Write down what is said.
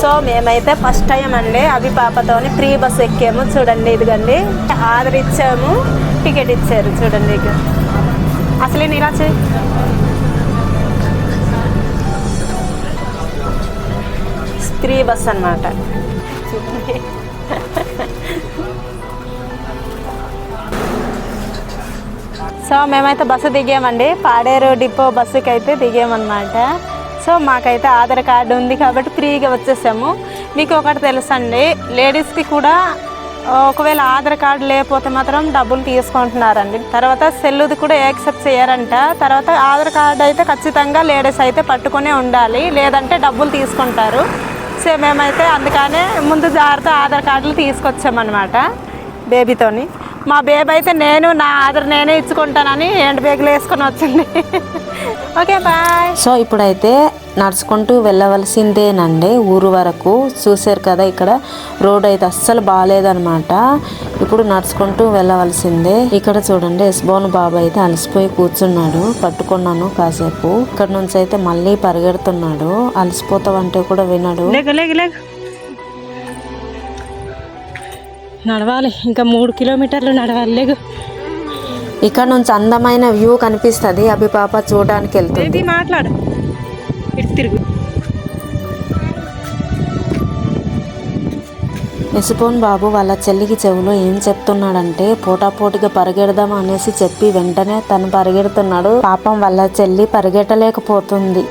So మేమైతే first time అండి అవి పాపతోని ఫ్రీ బస్ ఎక్కాము. చూడండి ఇదిగండి. ఆర్డర్ ఇచ్చాము. టికెట్ ఇచ్చారు. చూడండి ఇక. అసలే నీలా స్త్రీ ఫ్రీ బస్ అన్నమాట. సో మేమైతే బస్సు దిగామండి. పాడేరు డిపో బస్సుకి అయితే దిగామన్నమాట. సో మాకైతే ఆధార్ కార్డు ఉంది కాబట్టి ఫ్రీగా వచ్చేసాము. మీకు ఒకటి తెలుసండి లేడీస్కి కూడా ఒకవేళ ఆధార్ కార్డు లేకపోతే మాత్రం డబ్బులు తీసుకుంటున్నారండి. తర్వాత సెల్లుది కూడా యాక్సెప్ట్ చేయరంట. తర్వాత ఆధార్ కార్డు అయితే ఖచ్చితంగా లేడీస్ అయితే పట్టుకునే ఉండాలి. లేదంటే డబ్బులు తీసుకుంటారు. సో మేమైతే అందుకనే ముందు జాగ్రత్త ఆధార్ కార్డులు తీసుకొచ్చామన్నమాట బేబీతోని. మా బేబీ అయితే నేను నా ఆధార్ నేనే ఇచ్చుకుంటానని ఎండ్ బ్యాగులు వేసుకొని వచ్చింది. ఓకే బాయ్ సో ఇప్పుడైతే నడుచుకుంటూ వెళ్ళవలసిందేనండి. ఊరు వరకు చూశారు కదా ఇక్కడ రోడ్ అయితే అస్సలు బాగాలేదనమాట ఇప్పుడు నడుచుకుంటూ వెళ్ళవలసిందే. ఇక్కడ చూడండి ఎస్బోన్ బాబు అయితే అలసిపోయి కూర్చున్నాడు. పట్టుకున్నాను కాసేపు. ఇక్కడ నుంచి అయితే మళ్ళీ పరిగెడుతున్నాడు. అలసిపోతావంటే కూడా వినడు. నడవాలి. ఇంకా మూడు కిలోమీటర్లు నడవాలి. లేకు ఇక్కడ నుంచి అందమైన వ్యూ కనిపిస్తుంది. అభి పాప చూడడానికి వెళ్తుంది. మాట్లాడు. ఇటు తిరుగు. ఎసుపోన్ బాబు వాళ్ళ చెల్లికి చెవులో ఏం చెప్తున్నాడంటే పోటాపోటీగా పరిగెడదాం అనేసి చెప్పి వెంటనే తను పరిగెడుతున్నాడు. పాపం వాళ్ళ చెల్లి పరిగెట్టలేకపోతుంది.